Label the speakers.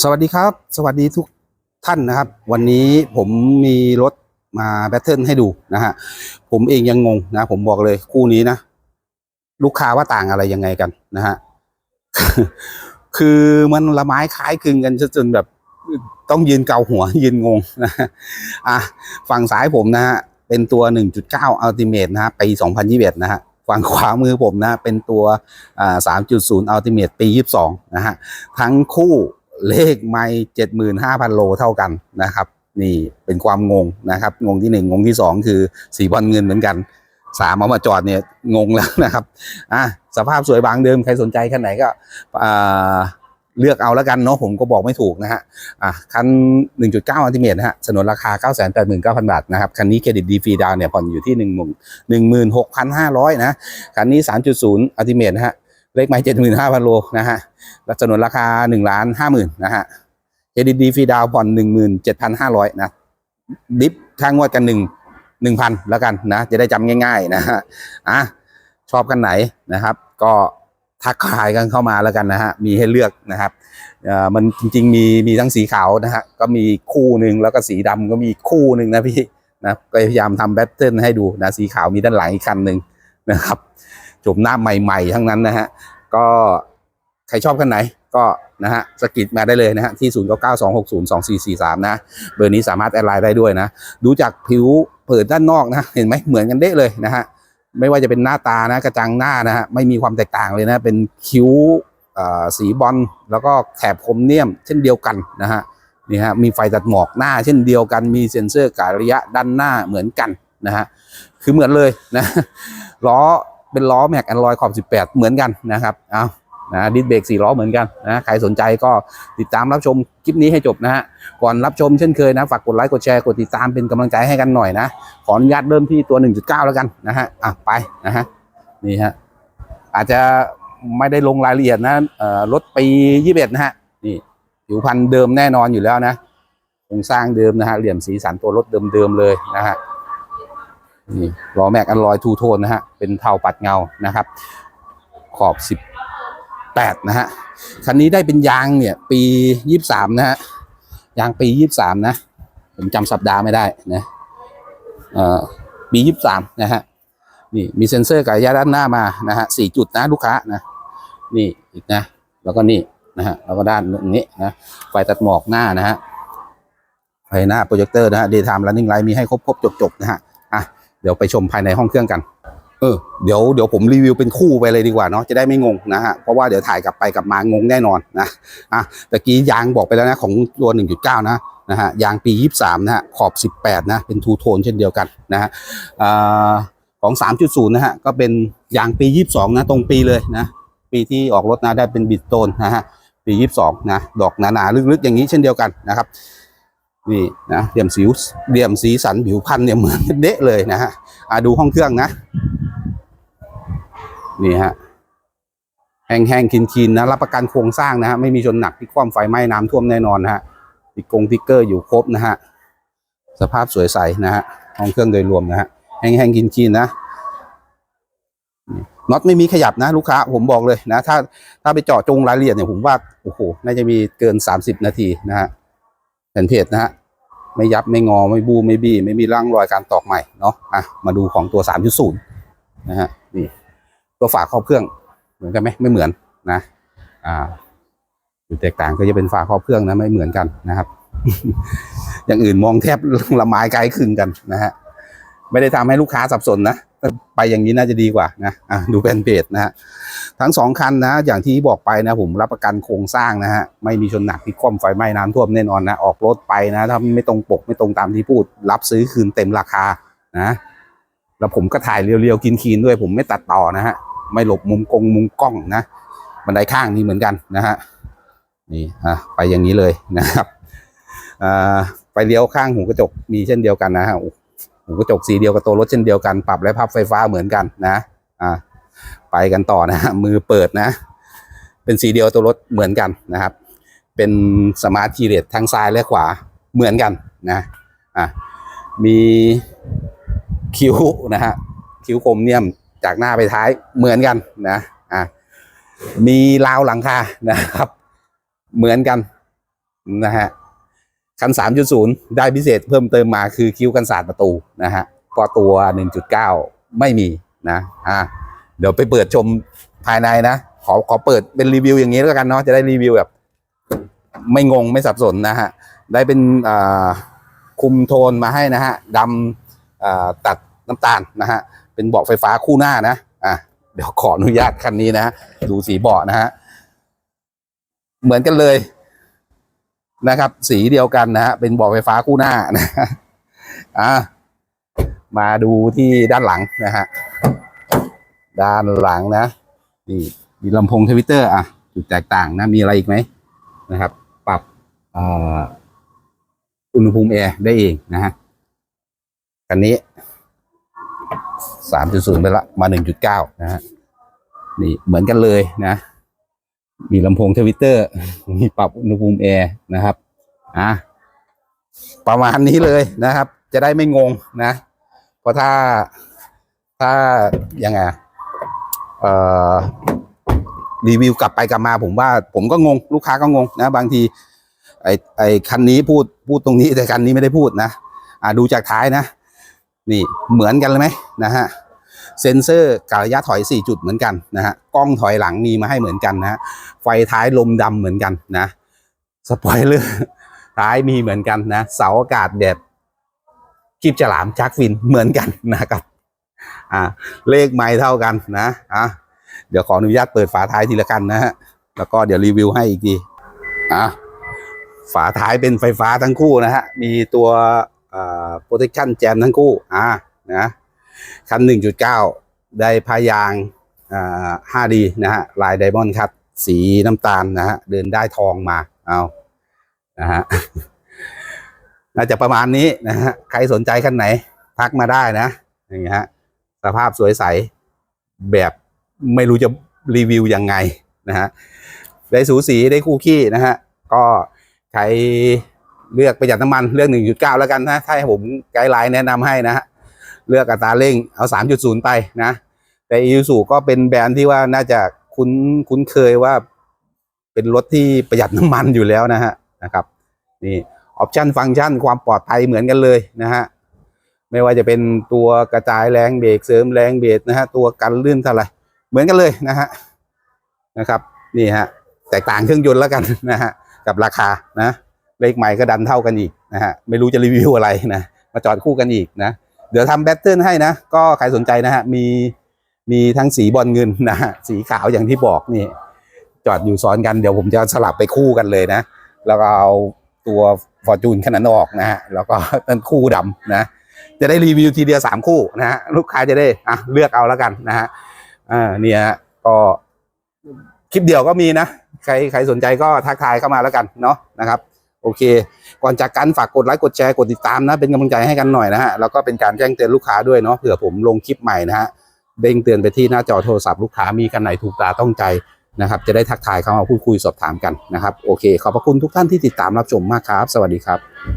Speaker 1: สวัสดีครับ สวัสดีทุกท่านนะครับ วันนี้ผมมีรถมาแบทเทิลให้ดูนะฮะผมเองยังงงนะผมบอกเลยคู่นี้นะ ลูกค้าว่าต่างอะไรยังไงกันนะฮะคือมันละไม้คล้ายคลึงกันจนแบบต้องยืนเกาหัวยืนงงนะฮะอะฝั่งซ้ายผมนะฮะเป็นตัว 1.9 Ultimate นะฮะปี 2021 นะฮะฝั่งขวามือผมนะ เป็นตัว 3.0 Ultimate ปี 22 นะฮะทั้งคู่ เลขไม่เจ็ดหมื่นห้าพันโลเท่ากันนะครับ นี่เป็นความงงนะครับ งงที่หนึ่งงงที่สองคือสีบอลเงินเหมือนกันสามเอามาจอดเนี่ยงงแล้วนะครับอะสภาพสวยบางเดิมใครสนใจคันไหนก็เลือกเอาแล้วกันเนาะผมก็บอกไม่ถูกนะฮะอะคัน 1.9อัลติเมทนะฮะสนนราคา 989,000 บาทนะครับ คันนี้เครดิตดีฟรีดาวเนี่ยผ่อนอยู่ที่ 1 16,500 นะ คันนี้ 3.0อัลติเมทนะฮะ เลขไม้เจ็ดหมื่นห้าพันโลนะฮะรับสนุนราคาหนึ่งล้านห้าหมื่นนะฮะเครดิตดีฟรีดาวผ่อนหนึ่งหมื่นเจ็ดพันห้าร้อยนะดิฟค่างวดกันหนึ่งหนึ่งพันแล้วกันนะ จะได้จำง่าย ๆ นะฮะอะชอบกันไหนนะครับ ก็ทักทายกันเข้ามาแล้วกันนะฮะมีให้เลือกนะครับเอ่อมันจริง ๆ มีมีทั้งสีขาวนะฮะก็มีคู่หนึ่งแล้วก็สีดำก็มีคู่หนึ่งนะพี่นะก็พยายามทำแบตเทิลให้ดูนะสีขาวมีด้านหลังอีกคันหนึ่งนะครับ จบหน้าใหม่ๆ ทั้งนั้นนะฮะ ก็ใครชอบกันไหนก็นะฮะสกิดมาได้เลยนะฮะที่ 0 9 9 2 6 0 2 4 4 3 นะ เบอร์นี้สามารถแอดไลน์ได้ด้วยนะ ดูจากผิวเผินด้านนอกนะ เห็นไหมเหมือนกันเด้เลยนะฮะ ไม่ว่าจะเป็นหน้าตานะ กระจังหน้านะฮะ ไม่มีความแตกต่างเลยนะ เป็นคิ้วอ่อสีบอลแล้วก็แถบคมเนียม เช่นเดียวกันนะฮะนี่ฮะมีไฟตัดหมอกหน้าเช่นเดียวกันมีเซ็นเซอร์การระยะด้านหน้าเหมือนกันนะฮะคือเหมือนเลยนะล้อ เป็นล้อแม็กแอนดรอยขอบ 18 เหมือนกันนะครับเอานะดิสเบรก4ล้อเหมือนกันนะใครสนใจก็ติดตามรับชมคลิปนี้ให้จบนะฮะก่อนรับชมเช่นเคยนะ ฝากกดไลค์กดแชร์กดติดตามเป็นกำลังใจให้กันหน่อยนะ ขออนุญาตเริ่มที่ตัว 1.9 แล้วกันนะฮะอะไปนะฮะนี่ฮะอาจจะไม่ได้ลงรายละเอียดนะอ่อรถปี 21 นะฮะนี่ผิวพันธุ์เดิมแน่นอนอยู่แล้วนะโครงสร้างเดิมนะฮะเหลี่ยมสีสันตัวรถเดิมๆเลยนะฮะ นี่ล้อแม็กอันลอยทูโทนนะฮะ เป็นเทาปัดเงานะครับ ขอบ 18 นะฮะ คันนี้ได้เป็นยางเนี่ย ปี 23 นะฮะ ยางปี 23 นะ ผมจำสัปดาห์ไม่ได้นะเออปี 23 นะฮะ นี่มีเซ็นเซอร์กับระยะด้านหน้ามานะฮะสี่จุดนะลูกค้านะ นี่อีกนะ แล้วก็นี่นะฮะ แล้วก็ด้านนี้นะ ไฟตัดหมอกหน้านะฮะไฟหน้าโปรเจคเตอร์นะฮะ daytime running light มีให้ครบๆจบๆนะฮะ เดี๋ยวไปชมภายในห้องเครื่องกัน เออเดี๋ยวเดี๋ยวผมรีวิวเป็นคู่ไปเลยดีกว่าเนาะจะได้ไม่งงนะฮะเพราะว่าเดี๋ยวถ่ายกลับไปกลับมางงแน่นอนนะอะตะกี้ยางบอกไปแล้วนะของตัว 1.9 นะนะฮะยางปี 23 นะฮะขอบ 18 นะ เป็นทูโทนเช่นเดียวกันนะฮะอ่าของ 3.0 นะฮะก็เป็นยางปี 22 นะตรงปีเลยนะปีที่ออกรถนะได้เป็นบิดโตนนะฮะปี 22 นะดอกหนาๆลึกๆอย่างนี้เช่นเดียวกันนะครับ นี่นะเหลี่ยมสิวเหลี่ยมสีสันผิวพันธุ์เนี่ยเหมือนเดะเลยนะฮะอะดูห้องเครื่องนะ นี่ฮะแห้งแห้งคินๆนะรับประกันโครงสร้างนะฮะไม่มีชนหนักที่คว่ำไฟไหม้น้ำท่วมแน่นอนฮะติกงติ๊กเกอร์อยู่ครบนะฮะสภาพสวยใสนะฮะห้องเครื่องโดยรวมนะฮะแห้งแห้งคินๆนะนี่น็อตไม่มีขยับนะลูกค้าผมบอกเลยนะ ถ้าถ้าไปเจาะจงรายละเอียดเนี่ยผมว่าโอ้โหน่าจะมีเกิน 30 นาทีนะฮะ แผ่นเพจนะฮะไม่ยับไม่งอไม่บูไม่บี้ไม่มีร่องรอยการตอกใหม่เนาะอะมาดูของตัว 3.0 นะฮะนี่ตัวฝาครอบเครื่องเหมือนกันไหมไม่เหมือนนะ อ่าจุดแตกต่างก็จะเป็นฝาครอบเครื่องนะไม่เหมือนกันนะครับ อย่างอื่นมองแทบละไม้ไกลคลึงกันนะฮะไม่ได้ทำให้ลูกค้าสับสนนะ ไปอย่างนี้น่าจะดีกว่านะดูแผ่นเพจนะฮะทั้งสองคันนะอย่างที่บอกไปนะผมรับประกันโครงสร้างนะฮะไม่มีชนหนักพิคว่ำไฟไหม้น้ำท่วมแน่นอนนะออกรถไปนะถ้าไม่ตรงปกไม่ตรงตามที่พูด รับซื้อคืนเต็มราคานะแล้วผมก็ถ่ายเรียวๆกินคีนด้วยผมไม่ตัดต่อนะฮะไม่หลบมุมกงมุมกล้องนะบันไดข้างนี่เหมือนกันนะฮะนี่อะไปอย่างนี้เลยนะครับอ่าไฟเลี้ยวข้างหูกระจกมีเช่นเดียวกันนะฮะ หูกระจกสีเดียวกับตัวรถเช่นเดียวกันปรับและพับไฟฟ้าเหมือนกันนะอ่าไปกันต่อนะฮะมือเปิดนะ เป็นสีเดียวตัวรถเหมือนกันนะครับ เป็นสมาร์ทคีเลสทั้งซ้ายและขวาเหมือนกันนะอะมีคิ้วนะฮะคิ้วคมเนียมจากหน้าไปท้ายเหมือนกันนะอะมีราวหลังคานะครับ เหมือนกันนะฮะ คัน 3.0 ได้พิเศษเพิ่มเติมมาคือคิ้วกันศาสตร์ประตูนะฮะพอตัว 1.9 ไม่มีนะอะเดี๋ยวไปเปิดชมภายในนะ ขอขอเปิดเป็นรีวิวอย่างนี้แล้วกันเนาะจะได้รีวิวแบบ ไม่งงไม่สับสนนะฮะ ได้เป็นคุมโทนมาให้นะฮะดำตัดน้ำตาลนะฮะ เป็นเบาะไฟฟ้าคู่หน้านะอะเดี๋ยวขออนุญาตคันนี้นะฮะดูสีเบาะนะฮะเหมือนกันเลย นะครับ สีเดียวกันนะฮะเป็นบาะไฟฟ้าคู่หน้านะฮะอะมาดูที่ด้านหลังนะฮะด้านหลังนะนี่มีลำโพงทวิตเตอร์อะจุดแตกต่างนะมีอะไรอีกไหมนะครับ ปรับอ่าอุณหภูมิแอร์ได้เองนะฮะคันนี้สามจุดศูนย์ไปละมาหนึ่งจุดเก้านะฮะนี่เหมือนกันเลยนะ มีลำโพงทวิตเตอร์ มีปรับอุณหภูมิแอร์นะครับอะประมาณนี้เลยนะครับ จะได้ไม่งงนะ เพราะถ้าถ้ายังไงเอ่อรีวิวกลับไปกลับมาผมว่า ผมก็งง ลูกค้าก็งงนะ บางที ไอไอคันนี้พูดพูดตรงนี้แต่คันนี้ไม่ได้พูดนะอ่าดูจากท้ายนะ นี่เหมือนกันเลยไหมนะฮะ เซ็นเซอร์กระยะถอย 4 จุดเหมือนกันนะฮะกล้องถอยหลังมีมาให้เหมือนกันนะฮะไฟท้ายลมดำเหมือนกันนะสปอยเลอร์ท้ายมีเหมือนกันนะเสาอากาศแบบคลิปฉลามจักฟินเหมือนกันนะครับอ่าเลขไม้เท่ากันนะอะเดี๋ยวขออนุญาตเปิดฝาท้ายทีละกันนะฮะแล้วก็เดี๋ยวรีวิวให้อีกทีอะฝาท้ายเป็นไฟฟ้าทั้งคู่นะฮะมีตัวอ่า protection jam ทั้งคู่อ่านะ คัน 1.9 ได้พายางอ่า 5D นะฮะลายไดมอนด์คัตสีน้ำตาลนะฮะเดินได้ทองมาเอานะฮะน่าจะประมาณนี้นะฮะใครสนใจคันไหน ทักมาได้นะอย่างเงี้ยฮะสภาพสวยใสแบบไม่รู้จะรีวิวยังไงนะฮะได้สูสีได้คู่ขี้นะฮะก็ใครเลือกประหยัดน้ำมันเลือก 1.9 แล้วกันนะถ้าให้ผมไกด์ไลน์แนะนำให้นะฮะ เลือกอัตราเร่งเอา 3.0 ไปนะ แต่อี u ูก็เป็นแบรนด์ที่ว่าน่าจะคุ้นคุ้นเคยว่าเป็นรถที่ประหยัดน้ำมันอยู่แล้วนะฮะนะครับนี่ออปชันฟังก์ชันความปลอดภัยเหมือนกันเลยนะฮะไม่ว่าจะเป็นตัวกระจายแรงเบรกเสริมแรงเบรกนะฮะตัวกันลื่นเท่าไรเหมือนกันเลยนะฮะนะครับนี่ฮะแตกต่างเครื่องยนต์แล้วกันนะฮะกับราคานะเลขใหม่ก็ดันเท่ากันอีกนะฮะไม่รู้จะรีวิวอะไรนะมาจอดคู่กันอีกนะ เดี๋ยวทำแบตเทิลให้นะ ก็ใครสนใจนะฮะ มีมีทั้งสีบอลเงินนะฮะ สีขาวอย่างที่บอกนี่ จอดอยู่ซ้อนกันเดี๋ยวผมจะสลับไปคู่กันเลยนะ แล้วก็เอาตัวฟอร์จูนขนาดออกนะฮะ แล้วก็นั่นคู่ดำนะ จะได้รีวิวทีเดียวสามคู่นะฮะ ลูกค้าจะได้อะเลือกเอาแล้วกันนะฮะอ่าเนี่ยก็คลิปเดียวก็มีนะ ใครใครสนใจก็ทักทายเข้ามาแล้วกันเนาะนะครับ โอเค ก่อนจากกันฝากกดไลค์กดแชร์กดติดตามนะ เป็นกำลังใจให้กันหน่อยนะฮะแล้วก็เป็นการแจ้งเตือนลูกค้าด้วยเนาะเผื่อผมลงคลิปใหม่นะฮะเด้งเตือนไปที่หน้าจอโทรศัพท์ลูกค้ามีกันไหนถูกตาต้องใจนะครับ จะได้ทักทายเข้ามาพูดคุยสอบถามกันนะครับ โอเค ขอบพระคุณทุกท่านที่ติดตามรับชมมากครับ สวัสดีครับ